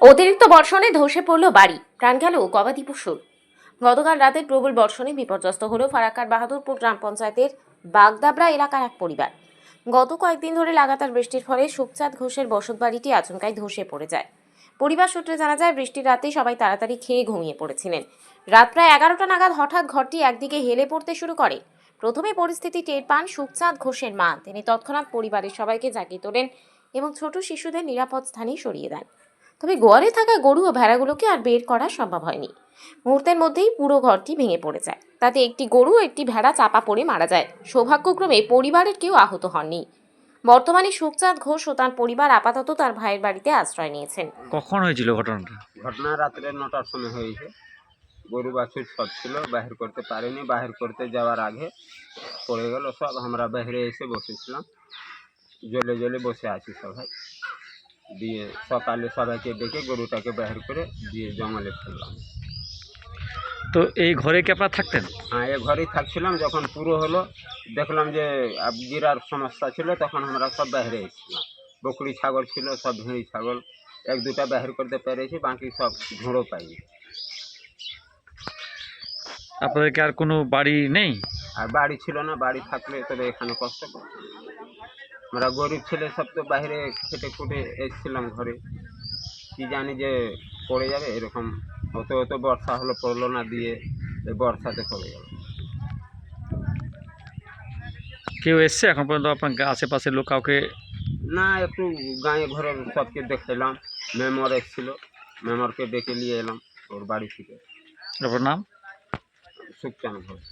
অতিরিক্ত বর্ষণে ধসে পড়ল বাড়ি। প্রাণ গেল গবাদি পশুর। গতকাল রাতে প্রবল বর্ষণে বিপর্যস্ত হল ফারাক্কার বাহাদুরপুর গ্রাম পঞ্চায়েতের বাগদাবরা এলাকার এক পরিবার। গত কয়েকদিন ধরে লাগাতার বৃষ্টির ফলে সুখচাঁদ ঘোষের বসত বাড়িটি আচমকায় ধসে পড়ে যায়। পরিবার সূত্রে জানা যায়, বৃষ্টির রাতে সবাই তাড়াতাড়ি খেয়ে ঘুমিয়ে পড়েছিলেন। রাত প্রায় এগারোটা নাগাদ হঠাৎ ঘরটি একদিকে হেলে পড়তে শুরু করে। প্রথমে পরিস্থিতি টের পান সুখচাঁদ ঘোষের মা। তিনি তৎক্ষণাৎ পরিবারের সবাইকে জাগিয়ে তোলেন এবং ছোট শিশুদের নিরাপদ স্থানে সরিয়ে দেন। তবে গোয়ালে থাকা গরু ও ভেড়াগুলোকে আর বের করা সম্ভব হয়নি। মুহূর্তের মধ্যেই পুরো ঘরটি ভেঙে পড়ে যায়। তাতে একটি গরু ও একটি ভেড়া চাপা পড়ে মারা যায়। সৌভাগ্যক্রমে পরিবারের কেউ আহত হননি। বর্তমানে সুখচাঁদ ঘোষ ও তার পরিবার আপাতত তার ভাইয়ের বাড়িতে আশ্রয় নিয়েছেন। কখন হয়েছিল ঘটনাটা? ঘটনা রাত্রে নটার সময় হয়েছে। গরু বাছুর সব ছিল বাহির করতে পারিনি। বাহির করতে যাওয়ার আগে পড়ে গেল সব। আমরা বাইরে এসে বসেছিলাম। জলে জলে বসে আছি সবাই। দিয়ে সকালে সবাইকে ডেকে গরুটাকে বাহির করে দিয়ে জঙ্গলে ফেললাম। তো এই ঘরে কি আপনারা থাকতেন? হ্যাঁ এ ঘরেই থাকছিলাম। যখন পুরো হলো দেখলাম যে গিরার সমস্যা ছিল তখন আমরা সব বাইরে এসেছিলাম। বকরি ছাগল ছিল সব ভেড়ি ছাগল এক দুটা বাহির করতে পেরেছি বাকি সব ঝোড়ো পাইনি। আপনাদের কি আর কোনো বাড়ি নেই? আর বাড়ি ছিল না বাড়ি থাকলে তবে এখানে কষ্ট। আমরা গরিব ছেলে সব তো বাইরে খেটে খুটে এসেছিলাম ঘরে। কি জানি যে পড়ে যাবে এরকম অত অত বর্ষা হলো পড়ল না দিয়ে এই বর্ষাতে পড়ে গেল। কেউ এসছে এখন পর্যন্ত আপনার আশেপাশের লোক কাউকে? না একটু গাঁয়ে ঘরের সবকে দেখাইলাম মেমর এসেছিল মেমরকে ডেকে নিয়ে এলাম ওর বাড়ি থেকে। আপনার নাম? সুখচান ঘোষ।